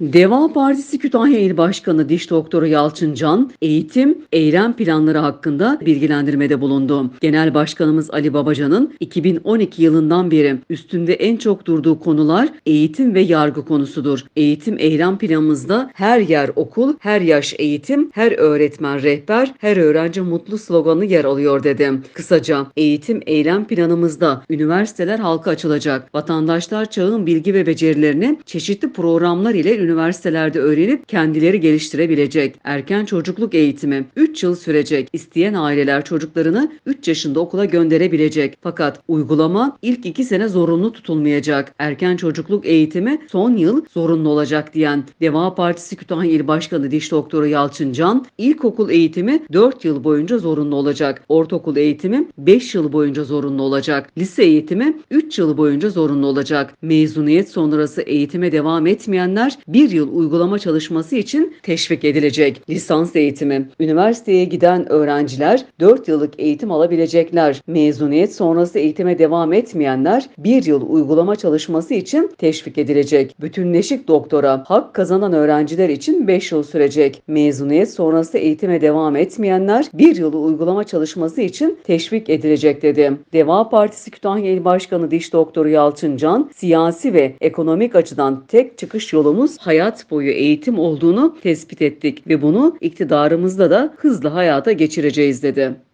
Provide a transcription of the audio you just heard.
Deva Partisi Kütahya İl Başkanı Diş Doktoru Yalçın Can, eğitim, eylem planları hakkında bilgilendirmede bulundu. Genel Başkanımız Ali Babacan'ın 2012 yılından beri üstünde en çok durduğu konular eğitim ve yargı konusudur. Eğitim eylem planımızda her yer okul, her yaş eğitim, her öğretmen rehber, her öğrenci mutlu sloganı yer alıyor dedi. Kısaca eğitim eylem planımızda üniversiteler halka açılacak. Vatandaşlar çağın bilgi ve becerilerini çeşitli programlar ile üniversitelerde öğrenip kendileri geliştirebilecek. Erken çocukluk eğitimi 3 yıl sürecek. İsteyen aileler çocuklarını 3 yaşında okula gönderebilecek. Fakat uygulama ilk 2 sene zorunlu tutulmayacak. Erken çocukluk eğitimi son yıl zorunlu olacak diyen Deva Partisi Kütahya İl Başkanı Diş Doktoru Yalçın Can, ilkokul eğitimi 4 yıl boyunca zorunlu olacak. Ortaokul eğitimi 5 yıl boyunca zorunlu olacak. Lise eğitimi 3 yıl boyunca zorunlu olacak. Mezuniyet sonrası eğitime devam etmeyenler bir yıl uygulama çalışması için teşvik edilecek. Lisans eğitimi. Üniversiteye giden öğrenciler 4 yıllık eğitim alabilecekler. Mezuniyet sonrası eğitime devam etmeyenler bir yıl uygulama çalışması için teşvik edilecek. Bütünleşik doktora hak kazanan öğrenciler için 5 yıl sürecek. Mezuniyet sonrası eğitime devam etmeyenler bir yıl uygulama çalışması için teşvik edilecek dedi. Deva Partisi Kütahya İl Başkanı Diş Doktoru Yalçın Can, siyasi ve ekonomik açıdan tek çıkış yolumuz hayat boyu eğitim olduğunu tespit ettik ve bunu iktidarımızda da hızlı hayata geçireceğiz dedi.